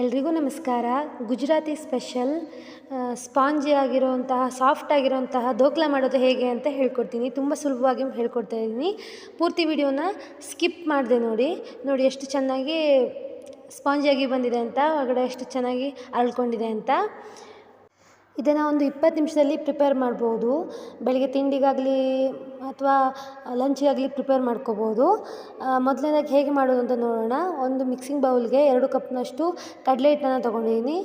ಎಲ್ರಿಗೂ ನಮಸ್ಕಾರ. Gujarati special spongy ಆಗಿರುವಂತಹ ಸಾಫ್ಟ್ ಆಗಿರುವಂತಹ ದೋಕ್ಲಾ ಮಾಡೋದು ಹೇಗೆ ಅಂತ ಹೇಳ್ಕೊಡ್ತೀನಿ. ತುಂಬ ಸುಲಭವಾಗಿ ಹೇಳ್ಕೊಡ್ತಾ ಇದ್ದೀನಿ. ಪೂರ್ತಿ ವಿಡಿಯೋನ ಸ್ಕಿಪ್ ಮಾಡಿದೆ ನೋಡಿ. ನೋಡಿ ಎಷ್ಟು ಚೆನ್ನಾಗಿ ಸ್ಪಾಂಜಿಯಾಗಿ ಬಂದಿದೆ ಅಂತ ಹೊರಗಡೆ ಎಷ್ಟು ಚೆನ್ನಾಗಿ ಅರಳ್ಕೊಂಡಿದೆ ಅಂತ. ಇದನ್ನು ಒಂದು ಇಪ್ಪತ್ತು ನಿಮಿಷದಲ್ಲಿ ಪ್ರಿಪೇರ್ ಮಾಡ್ಬೋದು. ಬೆಳಗ್ಗೆ ತಿಂಡಿಗಾಗಲಿ ಅಥವಾ ಲಂಚಿಗಾಗಲಿ ಪ್ರಿಪೇರ್ ಮಾಡ್ಕೋಬೋದು. ಮೊದಲನೇದಾಗಿ ಹೇಗೆ ಮಾಡೋದು ಅಂತ ನೋಡೋಣ. ಒಂದು ಮಿಕ್ಸಿಂಗ್ ಬೌಲ್ಗೆ ಎರಡು ಕಪ್ನಷ್ಟು ಕಡಲೆ ಹಿಟ್ಟನ್ನು ತೊಗೊಂಡಿದ್ದೀನಿ.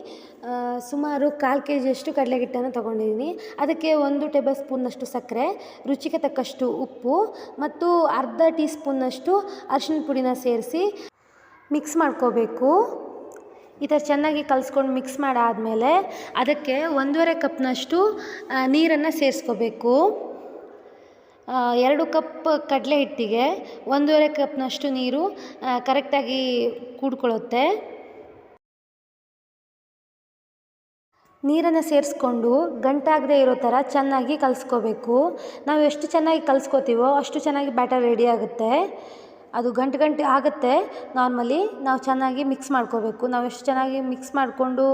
ಸುಮಾರು ಕಾಲು ಕೆ ಜಿಯಷ್ಟು ಕಡಲೆ ಹಿಟ್ಟನ್ನು ತೊಗೊಂಡಿದ್ದೀನಿ. ಅದಕ್ಕೆ ಒಂದು ಟೇಬಲ್ ಸ್ಪೂನ್ನಷ್ಟು ಸಕ್ಕರೆ, ರುಚಿಗೆ ತಕ್ಕಷ್ಟು ಉಪ್ಪು ಮತ್ತು ಅರ್ಧ ಟೀ ಸ್ಪೂನ್ನಷ್ಟು ಅರಿಶಿನ ಪುಡಿನ ಸೇರಿಸಿ ಮಿಕ್ಸ್ ಮಾಡ್ಕೋಬೇಕು. ಈ ಥರ ಚೆನ್ನಾಗಿ ಕಲಿಸ್ಕೊಂಡು ಮಿಕ್ಸ್ ಮಾಡಾದಮೇಲೆ ಅದಕ್ಕೆ ಒಂದೂವರೆ ಕಪ್ನಷ್ಟು ನೀರನ್ನು ಸೇರಿಸ್ಕೋಬೇಕು. ಎರಡು ಕಪ್ ಕಡಲೆ ಹಿಟ್ಟಿಗೆ ಒಂದೂವರೆ ಕಪ್ನಷ್ಟು ನೀರು ಕರೆಕ್ಟಾಗಿ ಕೂಡ್ಕೊಳ್ಳುತ್ತೆ. ನೀರನ್ನು ಸೇರಿಸ್ಕೊಂಡು ಗಂಟಾಗದೇ ಇರೋ ಥರ ಚೆನ್ನಾಗಿ ಕಲಿಸ್ಕೋಬೇಕು. ನಾವು ಎಷ್ಟು ಚೆನ್ನಾಗಿ ಕಲಿಸ್ಕೋತೀವೋ ಅಷ್ಟು ಚೆನ್ನಾಗಿ ಬ್ಯಾಟರ್ ರೆಡಿ ಆಗುತ್ತೆ. ಅದು ಗಂಟು ಗಂಟು ಆಗುತ್ತೆ. ನಾರ್ಮಲಿ ನಾವು ಚೆನ್ನಾಗಿ ಮಿಕ್ಸ್ ಮಾಡ್ಕೋಬೇಕು. ನಾವು ಎಷ್ಟು ಚೆನ್ನಾಗಿ ಮಿಕ್ಸ್ ಮಾಡಿಕೊಂಡು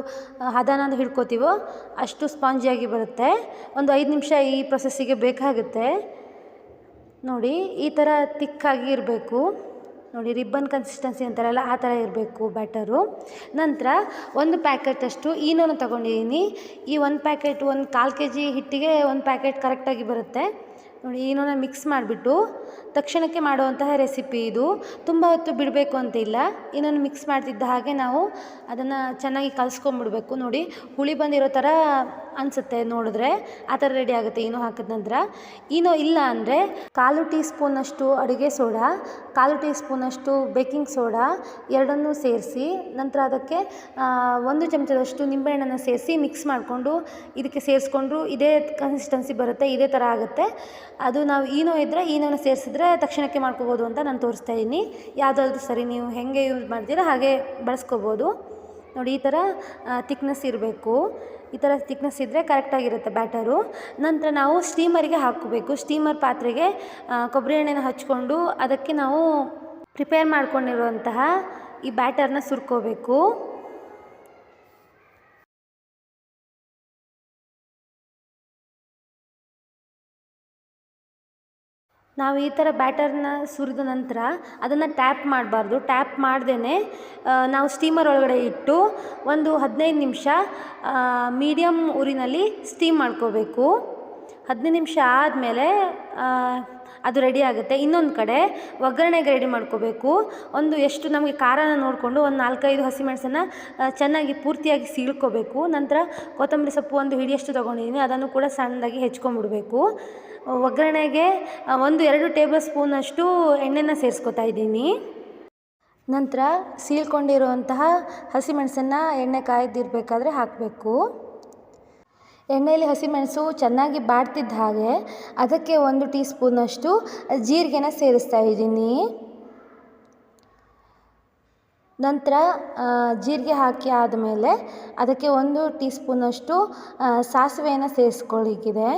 ಹದನ ಹಿಡ್ಕೋತೀವೋ ಅಷ್ಟು ಸ್ಪಾಂಜಿಯಾಗಿ ಬರುತ್ತೆ. ಒಂದು ಐದು ನಿಮಿಷ ಈ ಪ್ರೊಸೆಸ್ಸಿಗೆ ಬೇಕಾಗುತ್ತೆ. ನೋಡಿ, ಈ ಥರ ತಿಕ್ಕಾಗಿ ಇರಬೇಕು. ನೋಡಿ ರಿಬ್ಬನ್ ಕನ್ಸಿಸ್ಟೆನ್ಸಿ ಅಂತಾರಲ್ಲ, ಆ ಥರ ಇರಬೇಕು ಬ್ಯಾಟರು ನಂತರ ಒಂದು ಪ್ಯಾಕೆಟಷ್ಟು ಈನೋನ ತೊಗೊಂಡಿದ್ದೀನಿ ಈ ಒಂದು ಪ್ಯಾಕೆಟ್ ಒಂದು ಕಾಲು ಕೆ ಜಿ ಹಿಟ್ಟಿಗೆ ಒಂದು ಪ್ಯಾಕೆಟ್ ಕರೆಕ್ಟಾಗಿ ಬರುತ್ತೆ. ನೋಡಿ ಏನೋನ ಮಿಕ್ಸ್ ಮಾಡಿಬಿಟ್ಟು ತಕ್ಷಣಕ್ಕೆ ಮಾಡುವಂತಹ ರೆಸಿಪಿ ಇದು. ತುಂಬ ಹೊತ್ತು ಬಿಡಬೇಕು ಅಂತ ಇಲ್ಲ. ಮಿಕ್ಸ್ ಮಾಡ್ತಿದ್ದ ಹಾಗೆ ನಾವು ಅದನ್ನು ಚೆನ್ನಾಗಿ ಕಲಸ್ಕೊಂಬಿಡ್ಬೇಕು. ನೋಡಿ, ಹುಳಿ ಬಂದಿರೋ ಥರ ಅನಿಸುತ್ತೆ ನೋಡಿದ್ರೆ. ಆ ಥರ ರೆಡಿ ಆಗುತ್ತೆ ಏನೋ ಹಾಕಿದ ನಂತರ. ಏನೋ ಇಲ್ಲ ಅಂದರೆ ಕಾಲು ಟೀ ಸ್ಪೂನಷ್ಟು ಅಡುಗೆ ಸೋಡಾ, ಕಾಲು ಟೀ ಸ್ಪೂನಷ್ಟು ಬೇಕಿಂಗ್ ಸೋಡಾ ಎರಡನ್ನೂ ಸೇರಿಸಿ, ನಂತರ ಅದಕ್ಕೆ ಒಂದು ಚಮಚದಷ್ಟು ನಿಂಬೆಹಣ್ಣನ್ನು ಸೇರಿಸಿ ಮಿಕ್ಸ್ ಮಾಡಿಕೊಂಡು ಇದಕ್ಕೆ ಸೇರಿಸ್ಕೊಂಡ್ರು ಇದೇ ಕನ್ಸಿಸ್ಟೆನ್ಸಿ ಬರುತ್ತೆ, ಇದೇ ಥರ ಆಗುತ್ತೆ. ಅದು ನಾವು ಈನೋ ಇದ್ದರೆ ಈನೋನ ಸೇರಿಸಿದ್ರೆ ತಕ್ಷಣಕ್ಕೆ ಮಾಡ್ಕೋಬೋದು ಅಂತ ನಾನು ತೋರಿಸ್ತಾ ಇದ್ದೀನಿ. ಯಾವುದಾದ್ರೂ ಸರಿ, ನೀವು ಹೇಗೆ ಯೂಸ್ ಮಾಡ್ತೀರಾ ಹಾಗೆ ಬಳಸ್ಕೋಬೋದು. ನೋಡಿ, ಈ ಥರ ತಿಕ್ನೆಸ್ ಇರಬೇಕು. ಈ ಥರ ತಿಕ್ನೆಸ್ ಇದ್ದರೆ ಕರೆಕ್ಟಾಗಿರುತ್ತೆ ಬ್ಯಾಟರು ನಂತರ ನಾವು ಸ್ಟೀಮರಿಗೆ ಹಾಕಬೇಕು. ಸ್ಟೀಮರ್ ಪಾತ್ರೆಗೆ ಕೊಬ್ಬರಿ ಎಣ್ಣೆನ ಹಚ್ಕೊಂಡು ಅದಕ್ಕೆ ನಾವು ಪ್ರಿಪೇರ್ ಮಾಡ್ಕೊಂಡಿರುವಂತಹ ಈ ಬ್ಯಾಟರ್ನ ಸುರ್ಕೋಬೇಕು. ನಾವು ಈ ಥರ ಬ್ಯಾಟರ್ನ ಸುರಿದ ನಂತರ ಅದನ್ನು ಟ್ಯಾಪ್ ಮಾಡಬಾರ್ದು. ಟ್ಯಾಪ್ ಮಾಡ್ದೇ ನಾವು ಸ್ಟೀಮರ್ ಒಳಗಡೆ ಇಟ್ಟು ಒಂದು ಹದಿನೈದು ನಿಮಿಷ ಮೀಡಿಯಮ್ ಉರಿನಲ್ಲಿ ಸ್ಟೀಮ್ ಮಾಡ್ಕೋಬೇಕು. ಹದಿನೈದು ನಿಮಿಷ ಆದಮೇಲೆ ಅದು ರೆಡಿ ಆಗುತ್ತೆ. ಇನ್ನೊಂದು ಕಡೆ ಒಗ್ಗರಣೆಗೆ ರೆಡಿ ಮಾಡ್ಕೋಬೇಕು. ಒಂದು ಎಷ್ಟು ನಮಗೆ ಖಾರನ ನೋಡಿಕೊಂಡು ಒಂದು ನಾಲ್ಕೈದು ಹಸಿಮೆಣಸನ್ನು ಚೆನ್ನಾಗಿ ಪೂರ್ತಿಯಾಗಿ ಸೀಳ್ಕೋಬೇಕು. ನಂತರ ಕೊತ್ತಂಬರಿ ಸೊಪ್ಪು ಒಂದು ಹಿಡಿಯಷ್ಟು ತೊಗೊಂಡಿದ್ದೀನಿ ಅದನ್ನು ಕೂಡ ಸಣ್ಣದಾಗಿ ಹೆಚ್ಕೊಂಡ್ಬಿಡ್ಬೇಕು ಒಗ್ಗರಣೆಗೆ ಒಂದು ಎರಡು ಟೇಬಲ್ ಸ್ಪೂನಷ್ಟು ಎಣ್ಣೆನ ಸೇರಿಸ್ಕೊತಾ ಇದ್ದೀನಿ. ನಂತರ ಸೀಳ್ಕೊಂಡಿರುವಂತಹ ಹಸಿಮೆಣಸನ್ನು ಎಣ್ಣೆ ಕಾಯ್ದಿರಬೇಕಾದ್ರೆ ಹಾಕಬೇಕು. ಎಣ್ಣೆಯಲ್ಲಿ ಹಸಿಮೆಣಸು ಚೆನ್ನಾಗಿ ಬಾಡ್ತಿದ್ದ ಹಾಗೆ ಅದಕ್ಕೆ ಒಂದು ಟೀ ಸ್ಪೂನಷ್ಟು ಜೀರಿಗೆನ ಸೇರಿಸ್ತಾ ಇದ್ದೀನಿ. ನಂತರ ಜೀರಿಗೆ ಹಾಕಿ ಆದಮೇಲೆ ಅದಕ್ಕೆ ಒಂದು ಟೀ ಸ್ಪೂನಷ್ಟು ಸಾಸಿವೆಯನ್ನು ಸೇರಿಸ್ಕೊಳ್ಳಿಕ್ಕಿದೆ.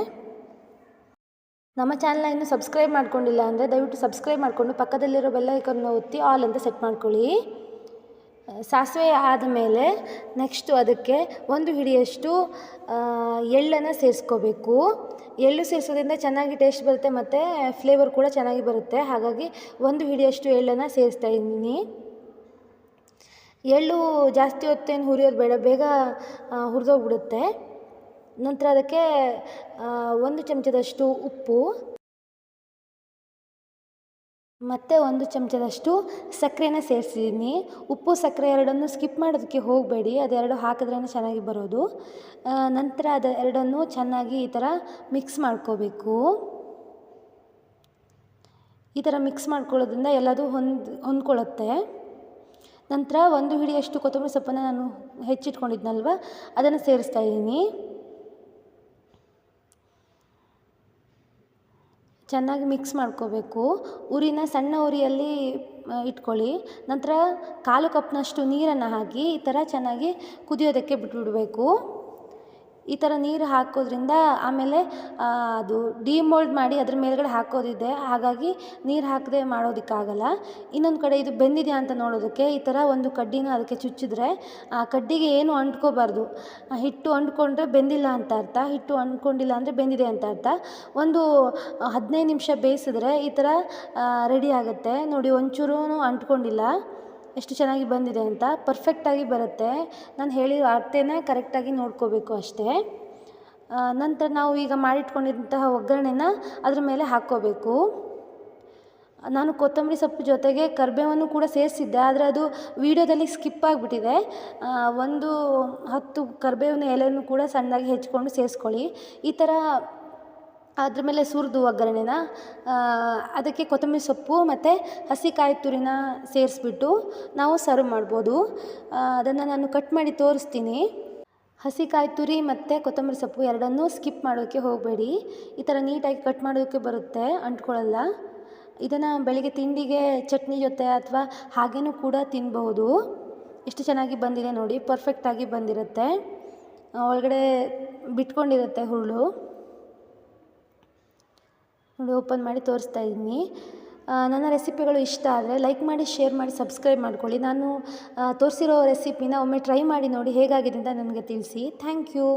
ನಮ್ಮ ಚಾನಲ್ನ ಇನ್ನೂ ಸಬ್ಸ್ಕ್ರೈಬ್ ಮಾಡ್ಕೊಂಡಿಲ್ಲ ಅಂದರೆ ದಯವಿಟ್ಟು ಸಬ್ಸ್ಕ್ರೈಬ್ ಮಾಡಿಕೊಂಡು ಪಕ್ಕದಲ್ಲಿರೋ ಬೆಲ್ಲೈಕನ್ನು ಒತ್ತಿ ಆಲ್ ಅಂತ ಸೆಟ್ ಮಾಡ್ಕೊಳ್ಳಿ. ಸಾಸಿವೆ ಆದಮೇಲೆ ನೆಕ್ಸ್ಟು ಅದಕ್ಕೆ ಒಂದು ಹಿಡಿಯಷ್ಟು ಎಳ್ಳನ್ನು ಸೇರಿಸ್ಕೋಬೇಕು. ಎಳ್ಳು ಸೇರಿಸೋದ್ರಿಂದ ಚೆನ್ನಾಗಿ ಟೇಸ್ಟ್ ಬರುತ್ತೆ ಮತ್ತು ಫ್ಲೇವರ್ ಕೂಡ ಚೆನ್ನಾಗಿ ಬರುತ್ತೆ. ಹಾಗಾಗಿ ಒಂದು ಹಿಡಿಯಷ್ಟು ಎಳ್ಳನ್ನು ಸೇರಿಸ್ತಾ ಇದ್ದೀನಿ. ಎಳ್ಳು ಜಾಸ್ತಿ ಹೊತ್ತೇನು ಹುರಿಯೋದು ಬೇಡ, ಬೇಗ ಹುರಿದೋಗ್ಬಿಡುತ್ತೆ. ನಂತರ ಅದಕ್ಕೆ ಒಂದು ಚಮಚದಷ್ಟು ಉಪ್ಪು. ಮತ್ತು ಒಂದು ಚಮಚದಷ್ಟು ಸಕ್ಕರೆನ ಸೇರಿಸಿದ್ದೀನಿ. ಉಪ್ಪು, ಸಕ್ಕರೆ ಎರಡನ್ನೂ ಸ್ಕಿಪ್ ಮಾಡೋದಕ್ಕೆ ಹೋಗಬೇಡಿ. ಅದೆರಡು ಹಾಕಿದ್ರೇ ಚೆನ್ನಾಗಿ ಬರೋದು. ನಂತರ ಅದು ಎರಡನ್ನು ಚೆನ್ನಾಗಿ ಈ ಥರ ಮಿಕ್ಸ್ ಮಾಡ್ಕೋಬೇಕು. ಈ ಥರ ಮಿಕ್ಸ್ ಮಾಡ್ಕೊಳ್ಳೋದ್ರಿಂದ ಎಲ್ಲದೂ ಹೊಂದ್, ಹೊಂದ್ಕೊಳ್ಳುತ್ತೆ. ನಂತರ ಒಂದು ಹಿಡಿಯಷ್ಟು ಕೊತ್ತಂಬರಿ ಸೊಪ್ಪನ್ನು ನಾನು ಹೆಚ್ಚಿಟ್ಕೊಂಡಿದ್ನಲ್ವ? ಅದನ್ನು ಸೇರಿಸ್ತಾ ಇದ್ದೀನಿ. ಚೆನ್ನಾಗಿ ಮಿಕ್ಸ್ ಮಾಡ್ಕೋಬೇಕು. ಉರಿನ ಸಣ್ಣ ಉರಿಯಲ್ಲಿ ಇಟ್ಕೊಳ್ಳಿ. ನಂತರ ಕಾಲು ಕಪ್ನಷ್ಟು ನೀರನ್ನು ಹಾಕಿ ಈ ಥರ ಚೆನ್ನಾಗಿ ಕುದಿಯೋದಕ್ಕೆ ಬಿಟ್ಬಿಡಬೇಕು. ಈ ಥರ ನೀರು ಹಾಕೋದ್ರಿಂದ ಆಮೇಲೆ ಅದು ಡಿಮೋಲ್ಡ್ ಮಾಡಿ ಅದ್ರ ಮೇಲುಗಡೆ ಹಾಕೋದಿದೆ. ಹಾಗಾಗಿ ನೀರು ಹಾಕದೆ ಮಾಡೋದಕ್ಕಾಗಲ್ಲ. ಇನ್ನೊಂದು ಕಡೆ ಇದು ಬೆಂದಿದೆಯಾ ಅಂತ ನೋಡೋದಕ್ಕೆ ಈ ಥರ ಒಂದು ಕಡ್ಡಿನ ಅದಕ್ಕೆ ಚುಚ್ಚಿದ್ರೆ, ಆ ಕಡ್ಡಿಗೆ ಏನು ಅಂಟ್ಕೋಬಾರ್ದು. ಹಿಟ್ಟು ಅಂಟ್ಕೊಂಡ್ರೆ ಬೆಂದಿಲ್ಲ ಅಂತ ಅರ್ಥ. ಹಿಟ್ಟು ಅಂಟ್ಕೊಂಡಿಲ್ಲ ಅಂದರೆ ಬೆಂದಿದೆ ಅಂತ ಅರ್ಥ. ಒಂದು ಹದಿನೈದು ನಿಮಿಷ ಬೇಯಿಸಿದ್ರೆ ಈ ಥರ ರೆಡಿ ಆಗುತ್ತೆ. ನೋಡಿ ಒಂಚೂರೂ ಅಂಟ್ಕೊಂಡಿಲ್ಲ. ಎಷ್ಟು ಚೆನ್ನಾಗಿ ಬಂದಿದೆ ಅಂತ ಪರ್ಫೆಕ್ಟಾಗಿ ಬರುತ್ತೆ. ನಾನು ಹೇಳಿರೋ ಅಳತೆನ ಕರೆಕ್ಟಾಗಿ ನೋಡ್ಕೋಬೇಕು ಅಷ್ಟೇ. ನಂತರ ನಾವು ಈಗ ಮಾಡಿಟ್ಕೊಂಡಿದ್ದಂತಹ ಒಗ್ಗರಣೆನ ಅದ್ರ ಮೇಲೆ ಹಾಕ್ಕೋಬೇಕು. ನಾನು ಕೊತ್ತಂಬರಿ ಸೊಪ್ಪು ಜೊತೆಗೆ ಕರಿಬೇವನ್ನು ಕೂಡ ಸೇರಿಸಿದ್ದೆ, ಆದರೆ ಅದು ವೀಡಿಯೋದಲ್ಲಿ ಸ್ಕಿಪ್ ಆಗಿಬಿಟ್ಟಿದೆ. ಒಂದು ಹತ್ತು ಕರಿಬೇವಿನ ಎಲೆಯನ್ನು ಕೂಡ ಸಣ್ಣದಾಗಿ ಹೆಚ್ಕೊಂಡು ಸೇರಿಸ್ಕೊಳ್ಳಿ. ಈ ಥರ ಅದ್ರ ಮೇಲೆ ಸುರಿದು ಒಗ್ಗರಣೆನ ಅದಕ್ಕೆ ಕೊತ್ತಂಬರಿ ಸೊಪ್ಪು ಮತ್ತು ಹಸಿ ಕಾಯಿ ತುರಿನ ಸೇರಿಸ್ಬಿಟ್ಟು ನಾವು ಸರ್ವ್ ಮಾಡ್ಬೋದು. ಅದನ್ನು ನಾನು ಕಟ್ ಮಾಡಿ ತೋರಿಸ್ತೀನಿ. ಹಸಿ ಕಾಯಿ ತುರಿ ಮತ್ತು ಕೊತ್ತಂಬರಿ ಸೊಪ್ಪು ಎರಡನ್ನೂ ಸ್ಕಿಪ್ ಮಾಡೋಕ್ಕೆ ಹೋಗಬೇಡಿ. ಈ ಥರ ನೀಟಾಗಿ ಕಟ್ ಮಾಡೋಕ್ಕೆ ಬರುತ್ತೆ, ಅಂಟ್ಕೊಳ್ಳಲ್ಲ. ಇದನ್ನು ಬೆಳಿಗ್ಗೆ ತಿಂಡಿಗೆ ಚಟ್ನಿ ಜೊತೆ ಅಥವಾ ಹಾಗೇನೂ ಕೂಡ ತಿನ್ಬಹುದು. ಎಷ್ಟು ಚೆನ್ನಾಗಿ ಬಂದಿದೆ ನೋಡಿ ಪರ್ಫೆಕ್ಟಾಗಿ ಬಂದಿರುತ್ತೆ. ಒಳಗಡೆ ಬಿಟ್ಕೊಂಡಿರುತ್ತೆ ಹುರುಳು. ನೋಡಿ ಓಪನ್ ಮಾಡಿ ತೋರಿಸ್ತಾ ಇದ್ದೀನಿ. ನನ್ನ ರೆಸಿಪಿಗಳು ಇಷ್ಟ ಆದರೆ ಲೈಕ್ ಮಾಡಿ ಶೇರ್ ಮಾಡಿ ಸಬ್ಸ್ಕ್ರೈಬ್ ಮಾಡ್ಕೊಳ್ಳಿ. ನಾನು ತೋರಿಸಿರೋ ರೆಸಿಪಿನ ಒಮ್ಮೆ ಟ್ರೈ ಮಾಡಿ ನೋಡಿ ಹೇಗಾಗಿದೆ ಅಂತ ನನಗೆ ತಿಳಿಸಿ. Thank you